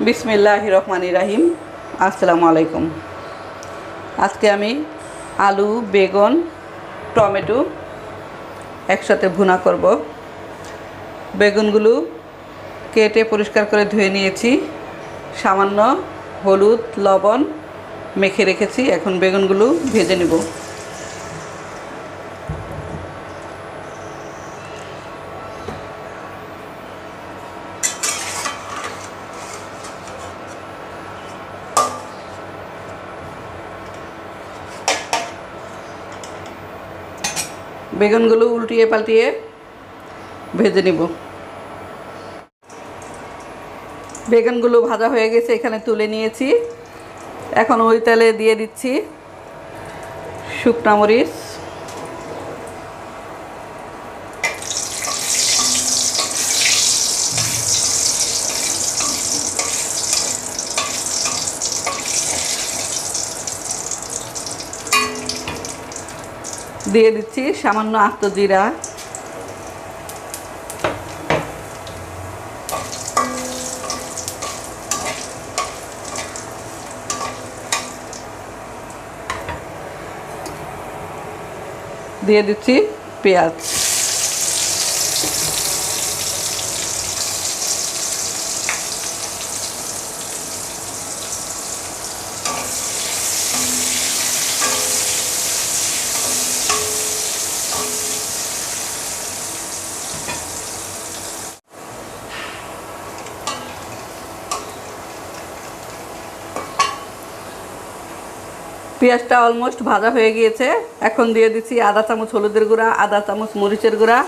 বিসমিল্লাহ রহমান রাহিম। আসসালামু আলাইকুম। আজকে আমি আলু, বেগুন, টমেটো একসাথে ভুনা করব। বেগুনগুলো কেটে পরিষ্কার করে ধুয়ে নিয়েছি। সামান্য হলুদ, লবণ মেখে রেখেছি। এখন বেগুনগুলো ভেজে নেব। বেগুনগুলো উল্টিয়ে পাল্টিয়ে ভেজে নিব। বেগুনগুলো ভাজা হয়ে গেছে, এখানে তুলে নিয়েছি। এখন ওই তেলে দিয়ে দিচ্ছি শুকনা মরিচ। দিয়ে দিচ্ছি সামান্য আস্ত জিরা। দিয়ে দিচ্ছি পেঁয়াজ। পেঁয়াজটা অলমোস্ট ভাজা হয়ে গিয়েছে। এখন দিয়ে দিচ্ছি আধা চামচ হলুদের গুঁড়া আধা চামচ মরিচের গুঁড়া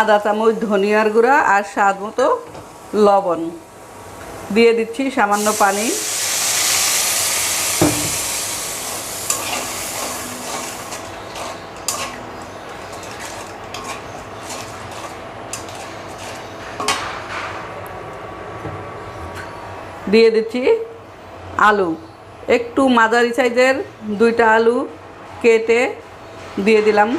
আধা চামচ ধনিয়ার গুঁড়া আর স্বাদ মতো লবণ। দিয়ে দিচ্ছি সামান্য পানি। দিয়ে দিচ্ছি আলু। একটু মাঝারি সাইজের দুইটা আলু কেটে দিয়ে দিলাম।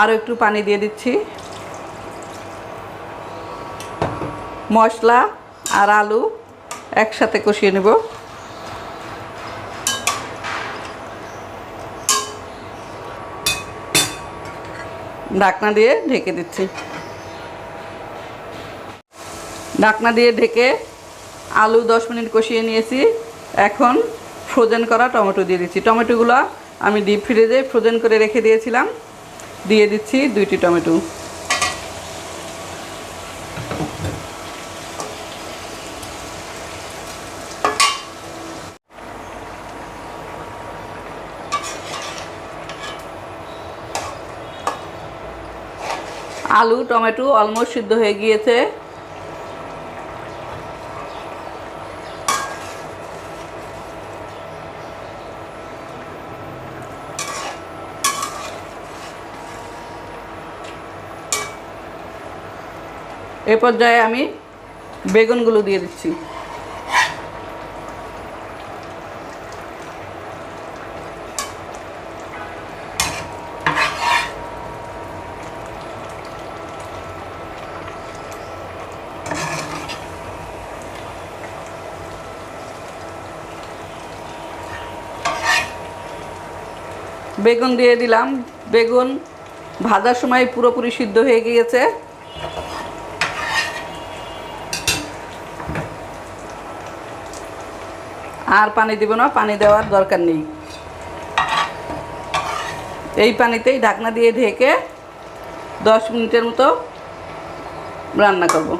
আরও একটু পানি দিয়ে দিচ্ছি। মশলা আর আলু একসাথে কষিয়ে নেব। ঢাকনা দিয়ে ঢেকে দিচ্ছি। ঢাকনা দিয়ে ঢেকে আলু দশ মিনিট কষিয়ে নিয়েছি। এখন ফ্রোজেন করা টমেটো দিয়ে দিচ্ছি। টমেটোগুলো আমি ডিপ ফ্রিজে ফ্রোজেন করে রেখে দিয়েছিলাম। দিয়ে দিচ্ছি দুইটি টমেটো। আলু, টমেটো অলমোস্ট সিদ্ধ হয়ে গিয়েছে। এ পর্যায়ে আমি বেগুনগুলো দিয়ে দিচ্ছি। বেগুন দিয়ে দিলাম। বেগুন ভাজার সময় পুরোপুরি সিদ্ধ হয়ে গিয়েছে। আর পানি দিব না, পানি দেওয়ার দরকার নেই। এই পানিতেই ঢাকনা দিয়ে ঢেকে দশ মিনিটের মতো রান্না করব।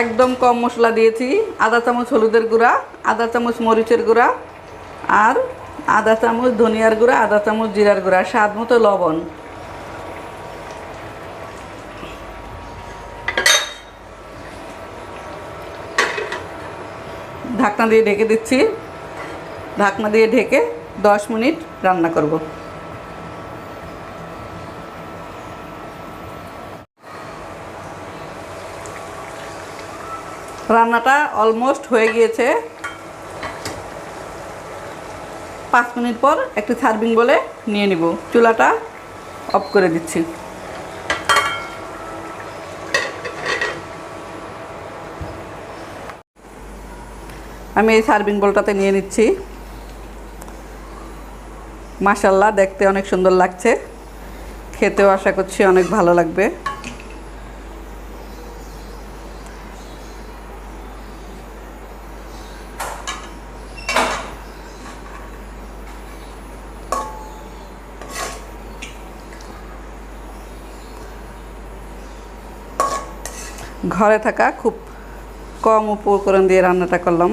একদম কম মশলা দিয়েছি, আধা চামচ হলুদের গুঁড়া, আধা চামচ মরিচের গুঁড়া আর আধা চামচ ধনিয়ার গুঁড়া, আধা চামচ জিরার গুঁড়া, স্বাদ মতো লবণ। ঢাকনা দিয়ে ঢেকে দিচ্ছি। ঢাকনা দিয়ে ঢেকে দশ মিনিট রান্না করব। রান্নাটা অলমোস্ট হয়ে গিয়েছে। পাঁচ মিনিট পর একটি সার্ভিং বলে নিয়ে নিব। চুলাটা অফ করে দিচ্ছি। আমি এই সার্ভিং বোলটাতে নিয়ে নিচ্ছি। মাশাল্লাহ দেখতে অনেক সুন্দর লাগছে। খেতেও আশা করছি অনেক ভালো লাগবে। ঘরে থাকা খুব কম উপকরণ দিয়ে রান্নাটা করলাম।